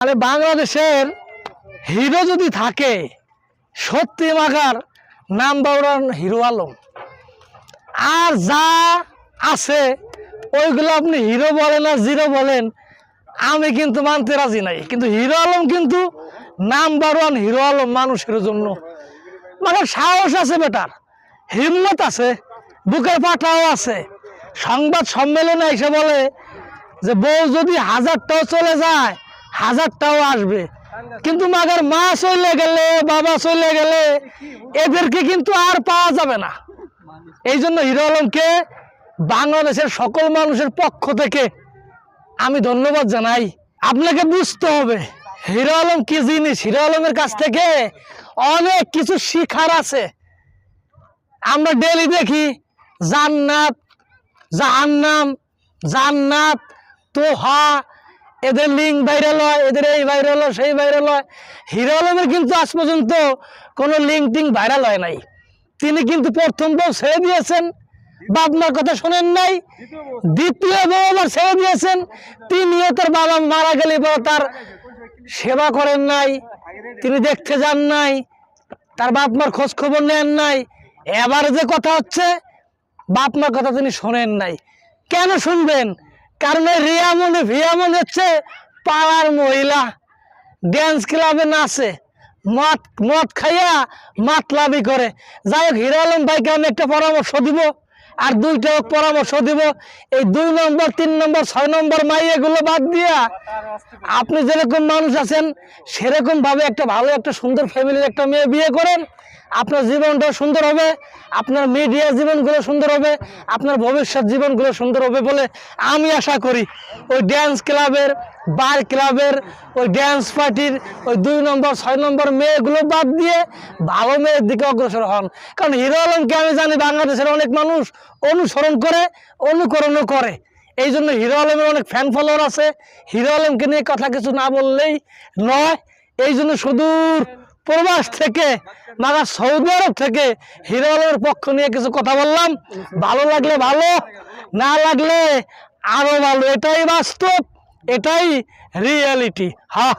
মানে বাংলাদেশের হিরো যদি থাকে সত্যি মাগার নাম্বার ওয়ান হিরো আলম। আর যা আছে, ওইগুলো আপনি হিরো বলেন আর জিরো বলেন, আমি কিন্তু মানতে রাজি নাই। কিন্তু হিরো আলম কিন্তু নাম্বার ওয়ান হিরো আলম মানুষের জন্য। মানে সাহস আছে বেটার, হিম্মত আছে, বুকের পাটাও আছে। সংবাদ সম্মেলনে এসে বলে যে বউ যদি হাজারটাও চলে যায় হাজারটাও আসবে। কিন্তু মাগার মা চলে গেলে, বাবা চলে গেলে এদেরকে কিন্তু আর পাওয়া যাবে না। এই জন্য হিরো আলমকে বাংলাদেশের সকল মানুষের পক্ষ থেকে আমি ধন্যবাদ জানাই। আপনাকে বুঝতে হবে, হিরো আলম কি জিনিস? হিরো আলমের কাছ থেকে অনেক কিছু শিখার আছে। আমরা ডেলি দেখি, জান্নাত, জাহান্নাম, জান্নাত, তোহা এদের লিঙ্ক ভাইরাল হয়, এদের এই ভাইরাল হয়, সেই ভাইরাল হয়। হিরো আলমের কিন্তু আজ পর্যন্ত কোনো লিঙ্ক টিঙ্ক ভাইরাল হয় নাই। তিনি কিন্তু প্রথম বউ ছেড়ে দিয়েছেন। বাপমার কথা শোনেন নাই। দ্বিতীয় বউ আবার ছেড়ে দিয়েছেন। তিনিও তার বাবা মারা গেলে তার সেবা করেন নাই। তিনি দেখতে যান নাই। তার বাপ মার খোঁজ খবর নেন নাই। এবার যে কথা হচ্ছে, বাপ মার কথা তিনি শোনেন নাই। কেন শুনবেন? কারণ রিয়ামনে ভিয়ামন হচ্ছে পাড়ার মহিলা। ড্যান্স ক্লাবে নাচে, মদ মদ খাইয়া মাতলামি করে। যাই হোক, হিরো আলম ভাইকে আমি একটা পরামর্শ দিব, আর দুইটা পরামর্শ দিব। এই দুই নম্বর, তিন নম্বর, ছয় নম্বর মাই এগুলো বাদ দিয়া আপনি যেরকম মানুষ আছেন সেরকম ভাবে একটা ভালো, একটা সুন্দর ফ্যামিলির একটা মেয়ে বিয়ে করেন। আপনার জীবনটা সুন্দর হবে, আপনার মিডিয়া জীবনগুলো সুন্দর হবে, আপনার ভবিষ্যৎ জীবনগুলো সুন্দর হবে বলে আমি আশা করি। ওই ড্যান্স ক্লাবের বার ক্লাবের ওই ড্যান্স পার্টির ওই দুই নম্বর, ছয় নম্বর মেয়েগুলো বাদ দিয়ে ভালো মেয়ের দিকে অগ্রসর হন। কারণ হিরো আলমকে আমি জানি বাংলাদেশের অনেক মানুষ অনুসরণ করে, অনুকরণও করে। এই জন্য হিরো আলমের অনেক ফ্যান ফলোয়ার আছে। হিরো আলমকে নিয়ে কথা কিছু না বললেই নয়। এই জন্য সুদূর প্রবাস থেকে মারা সৌদি আরব থেকে হিরো আলমের পক্ষ নিয়ে কিছু কথা বললাম। ভালো লাগলে ভালো, না লাগলে আরও ভালো। এটাই বাস্তব, এটাই রিয়েলিটি হ্যাঁ